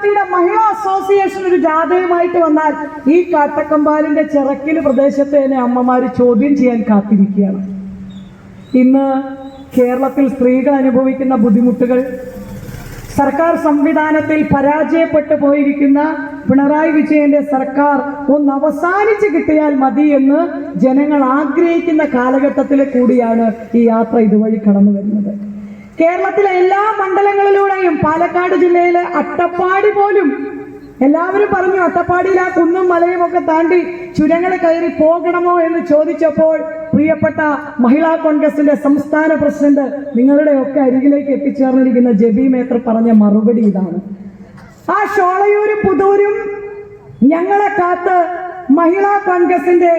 പാർട്ടിയുടെ മഹിളാ അസോസിയേഷൻ ഒരു ജാഥയുമായിട്ട് വന്നാൽ ഈ കാട്ടക്കമ്പാലിന്റെ ചിറക്കിൽ പ്രദേശത്തെ തന്നെ അമ്മമാര് ചോദ്യം ചെയ്യാൻ കാത്തിരിക്കുകയാണ്. ഇന്ന് കേരളത്തിൽ സ്ത്രീകൾ അനുഭവിക്കുന്ന ബുദ്ധിമുട്ടുകൾ സർക്കാർ സംവിധാനത്തിൽ പരാജയപ്പെട്ടു പോയിരിക്കുന്ന പിണറായി വിജയന്റെ സർക്കാർ ഒന്ന് അവസാനിച്ച് കിട്ടിയാൽ മതി എന്ന് ജനങ്ങൾ ആഗ്രഹിക്കുന്ന കാലഘട്ടത്തിൽ കൂടിയാണ് ഈ യാത്ര ഇതുവഴി കടന്നു വരുന്നത്. കേരളത്തിലെ എല്ലാ മണ്ഡലങ്ങളിലൂടെയും പാലക്കാട് ജില്ലയിലെ അട്ടപ്പാടി പോലും എല്ലാവരും പറഞ്ഞു അട്ടപ്പാടിയിൽ ആ കുന്നും മലയും ഒക്കെ താണ്ടി ചുരങ്ങളെ കയറി പോകണമോ എന്ന് ചോദിച്ചപ്പോൾ പ്രിയപ്പെട്ട മഹിളാ കോൺഗ്രസിന്റെ സംസ്ഥാന പ്രസിഡന്റ് നിങ്ങളുടെ ഒക്കെ അരികിലേക്ക് എത്തിച്ചേർന്നിരിക്കുന്ന ജബി മേത്ര പറഞ്ഞ മറുപടി ഇതാണ്. ആ ഷോളയൂരും പുതൂരും ഞങ്ങളെ കാത്ത് മഹിളാ കോൺഗ്രസിന്റെ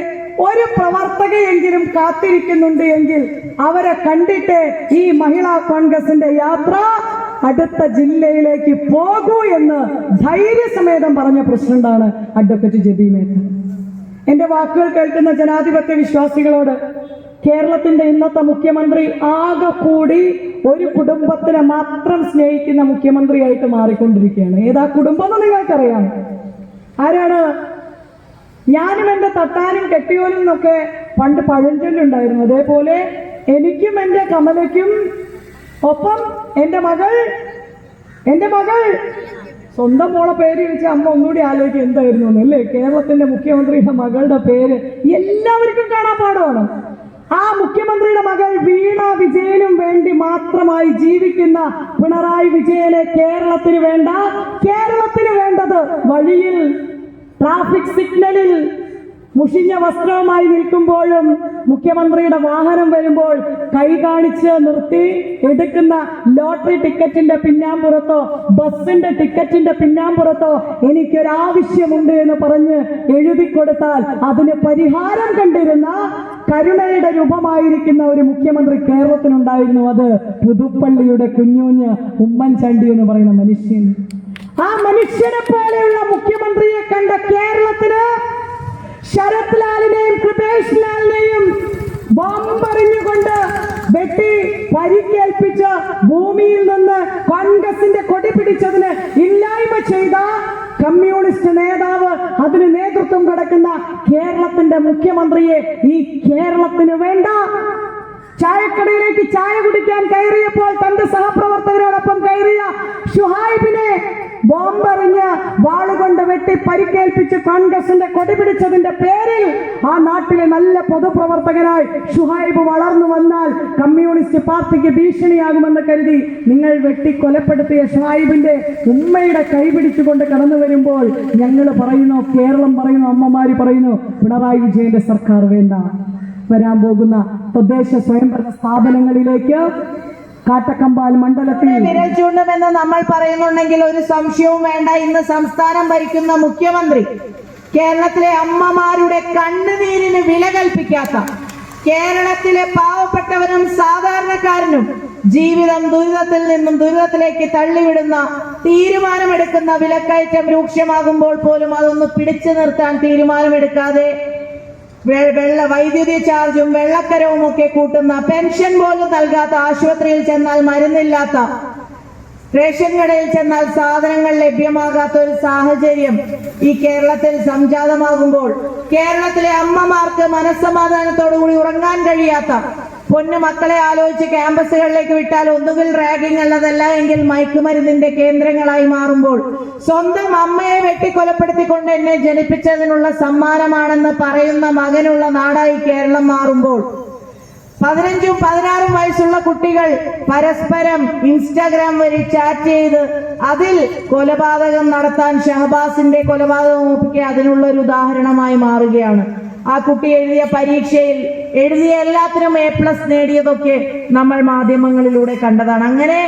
ഒരു പ്രവർത്തകയെങ്കിലും കാത്തിരിക്കുന്നുണ്ട് എങ്കിൽ അവരെ കണ്ടിട്ട് ഈ മഹിളാ കോൺഗ്രസിന്റെ യാത്ര അടുത്ത ജില്ലയിലേക്ക് പോകൂ എന്ന് ധൈര്യസമേതം പറഞ്ഞ പ്രസിഡന്റാണ് അഡ്വക്കേറ്റ് ജബി മേത്ത എന്റെ വാക്കുകൾ കേൾക്കുന്ന ജനാധിപത്യ വിശ്വാസികളോട് കേരളത്തിന്റെ ഇന്നത്തെ മുഖ്യമന്ത്രി ആകെ കൂടി ഒരു കുടുംബത്തിനെ മാത്രം സ്നേഹിക്കുന്ന മുഖ്യമന്ത്രിയായിട്ട് മാറിക്കൊണ്ടിരിക്കുകയാണ്. ഏതാ കുടുംബം എന്ന് നിങ്ങൾക്കറിയാം. ആരാണ് ഞാനും എന്റെ തട്ടാനും കെട്ടിയോനും എന്നൊക്കെ പണ്ട് പഴഞ്ചൊല്ലുണ്ടായിരുന്നു. അതേപോലെ എനിക്കും എന്റെ കമലയ്ക്കും ഒപ്പം എന്റെ മകൾ എന്റെ മകൾ. സ്വന്തം മോളെ പേര് വെച്ച് അമ്മ ഒന്നുകൂടി ആലോചിക്കും എന്തായിരുന്നു അല്ലേ? കേരളത്തിന്റെ മുഖ്യമന്ത്രിയുടെ മകളുടെ പേര് എല്ലാവർക്കും കാണാൻ പാടമാണ് ആ മുഖ്യമന്ത്രിയുടെ മകൾ വീണ വിജയനും വേണ്ടി മാത്രമായി ജീവിക്കുന്ന പിണറായി വിജയനെ കേരളത്തിന് വേണ്ട കേരളത്തിന് വേണ്ടത് വഴിയിൽ ട്രാഫിക് സിഗ്നലിൽ മുഷിഞ്ഞ വസ്ത്രവുമായി നിൽക്കുമ്പോഴും മുഖ്യമന്ത്രിയുടെ വാഹനം വരുമ്പോൾ കൈ കാണിച്ച് നിർത്തി എടുക്കുന്ന ലോട്ടറി ടിക്കറ്റിന്റെ പിന്നാമ്പുറത്തോ ബസ്സിന്റെ ടിക്കറ്റിന്റെ പിന്നാമ്പുറത്തോ എനിക്കൊരാവശ്യമുണ്ട് എന്ന് പറഞ്ഞ് എഴുതി കൊടുത്താൽ അതിന് പരിഹാരം കണ്ടിരുന്ന കരുണയുടെ രൂപമായിരിക്കുന്ന ഒരു മുഖ്യമന്ത്രി കേരളത്തിനുണ്ടായിരുന്നു അത് പുതുപ്പള്ളിയുടെ കുഞ്ഞുഞ്ഞ് ഉമ്മൻചാണ്ടി എന്ന് പറയുന്ന മനുഷ്യൻ. ആ മനുഷ്യനെ പോലെയുള്ള മുഖ്യമന്ത്രിയെ കണ്ട കേരളത്തിന് ശരത് ലാലിനെയും കൃപേഷ് ലാലിനെയും ബോംബെറിഞ്ഞുകൊണ്ട് വെട്ടി പരിക്കേൽപ്പിച്ച ഭൂമിയിൽ നിന്ന് കോൺഗ്രസിന്റെ കൊടി പിടിച്ചതിന് ഇല്ലായ്മ ചെയ്ത കമ്മ്യൂണിസ്റ്റ് നേതാവ് അതിന് നേതൃത്വം കൊടുക്കുന്ന കേരളത്തിന്റെ മുഖ്യമന്ത്രിയെ ഈ കേരളത്തിന് വേണ്ട. ചായക്കടയിലേക്ക് ചായ കുടിക്കാൻ കയറിയപ്പോൾ തന്റെ സഹപ്രവർത്തകരോടൊപ്പം കയറിയ ഷുഹൈബിനെ ബോംബെറിഞ്ഞ് വാളുകൊണ്ട് വെട്ടി പരിക്കേൽപ്പിച്ച് കോൺഗ്രസിന്റെ കൊടി പിടിച്ചതിന്റെ പേരിൽ ആ നാട്ടിലെ നല്ല പൊതുപ്രവർത്തകനായി ഷുഹൈബ് വളർന്നു വന്നാൽ കമ്മ്യൂണിസ്റ്റ് പാർട്ടിക്ക് ഭീഷണിയാകുമെന്ന് കരുതി നിങ്ങൾ വെട്ടി കൊലപ്പെടുത്തിയ ഷുഹൈബിന്റെ ഉമ്മയുടെ കൈ പിടിച്ചുകൊണ്ട് കടന്നു വരുമ്പോൾ ഞങ്ങൾ പറയുന്നു കേരളം പറയുന്നു അമ്മമാര് പറയുന്നു പിണറായി വിജയന്റെ സർക്കാർ വേണ്ട. വരാൻ പോകുന്ന തദ്ദേശ സ്വയംഭരണ സ്ഥാപനങ്ങളിലേക്ക് കാട്ടക്കമ്പാൽ മണ്ഡലത്തിൽ വിരൽ ചൂണ്ടുമെന്ന് നമ്മൾ പറയുന്നുണ്ടെങ്കിൽ ഒരു സംശയവും വേണ്ട. ഇന്ന് സംസ്ഥാനം ഭരിക്കുന്ന മുഖ്യമന്ത്രി കേരളത്തിലെ അമ്മമാരുടെ കണ്ണുനീരിന് വില കൽപ്പിക്കാത്ത കേരളത്തിലെ പാവപ്പെട്ടവനും സാധാരണക്കാരനും ജീവിതം ദുരിതത്തിൽ നിന്നും ദുരിതത്തിലേക്ക് തള്ളിവിടുന്ന തീരുമാനമെടുക്കുന്ന വിലക്കയറ്റം രൂക്ഷമാകുമ്പോൾ പോലും അതൊന്ന് പിടിച്ചു നിർത്താൻ തീരുമാനമെടുക്കാതെ വെള്ള വൈദ്യുതി ചാർജും വെള്ളക്കരവും ഒക്കെ കൂട്ടുന്ന പെൻഷൻ പോലും നൽകാത്ത ആശുപത്രിയിൽ ചെന്നാൽ മരുന്നില്ലാത്ത റേഷൻ കടയിൽ ചെന്നാൽ സാധനങ്ങൾ ലഭ്യമാകാത്ത ഒരു സാഹചര്യം ഈ കേരളത്തിൽ സംജാതമാകുമ്പോൾ കേരളത്തിലെ അമ്മമാർക്ക് മനസ്സമാധാനത്തോടുകൂടി ഉറങ്ങാൻ കഴിയാത്ത പൊന്നു മക്കളെ ആലോചിച്ച് ക്യാമ്പസുകളിലേക്ക് വിട്ടാൽ ഒന്നുകിൽ റാഗിംഗ് അല്ലതല്ല എങ്കിൽ മയക്കുമരുന്നിന്റെ കേന്ദ്രങ്ങളായി മാറുമ്പോൾ സ്വന്തം അമ്മയെ വെട്ടിക്കൊലപ്പെടുത്തിക്കൊണ്ട് എന്നെ ജനിപ്പിച്ചതിനുള്ള സമ്മാനമാണെന്ന് പറയുന്ന മകനുള്ള നാടായി കേരളം മാറുമ്പോൾ പതിനഞ്ചും പതിനാറും വയസ്സുള്ള കുട്ടികൾ പരസ്പരം ഇൻസ്റ്റാഗ്രാം വഴി ചാറ്റ് ചെയ്ത് അതിൽ കൊലപാതകം നടത്താൻ ഷഹബാസിന്റെ കൊലപാതകം ഒപ്പിക്കുക അതിനുള്ള ഒരു ഉദാഹരണമായി മാറുകയാണ്. ആ കുട്ടി എഴുതിയ പരീക്ഷയിൽ എഴുതിയ എല്ലാത്തിനും എ പ്ലസ് നേടിയതൊക്കെ നമ്മൾ മാധ്യമങ്ങളിലൂടെ കണ്ടതാണ്. അങ്ങനെ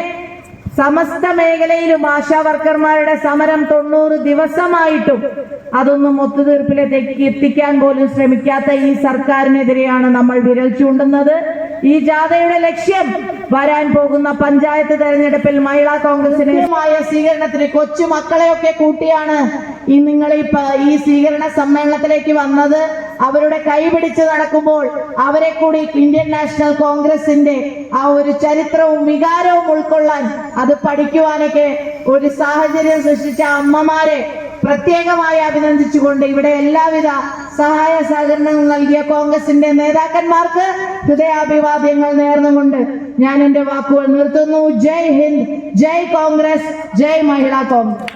സമസ്ത മേഖലയിലും ആശാ വർക്കർമാരുടെ സമരം തൊണ്ണൂറ് ദിവസമായിട്ടും അതൊന്നും ഒത്തുതീർപ്പിലേക്ക് എത്തിക്കാൻ പോലും ശ്രമിക്കാത്ത ഈ സർക്കാരിനെതിരെയാണ് നമ്മൾ വിരൽ ചൂണ്ടുന്നത്. ഈ ജാഥയുടെ ലക്ഷ്യം വരാൻ പോകുന്ന പഞ്ചായത്ത് തെരഞ്ഞെടുപ്പിൽ മഹിളാ കോൺഗ്രസിന് സ്വീകരണത്തിന് കൊച്ചു മക്കളെയൊക്കെ കൂട്ടിയാണ് ഈ നിങ്ങൾ ഈ സ്വീകരണ സമ്മേളനത്തിലേക്ക് വന്നത്. അവരുടെ കൈപിടിച്ച് നടക്കുമ്പോൾ അവരെ കൂടി ഇന്ത്യൻ നാഷണൽ കോൺഗ്രസിന്റെ ആ ഒരു ചരിത്രവും വികാരവും ഉൾക്കൊള്ളാൻ അത് പഠിക്കുവാനൊക്കെ ഒരു സാഹചര്യം സൃഷ്ടിച്ച അമ്മമാരെ പ്രത്യേകമായി അഭിനന്ദിച്ചുകൊണ്ട് ഇവിടെ എല്ലാവിധ സഹായ സഹകരണങ്ങൾ നൽകിയ കോൺഗ്രസിന്റെ നേതാക്കന്മാർക്ക് ഹൃദയാഭിവാദ്യങ്ങൾ നേർന്നുകൊണ്ട് ഞാൻ എന്റെ വാക്കുകൾ നിർത്തുന്നു. ജയ് ഹിന്ദ് ജയ് കോൺഗ്രസ് ജയ് മഹിളാ കോൺഗ്രസ്.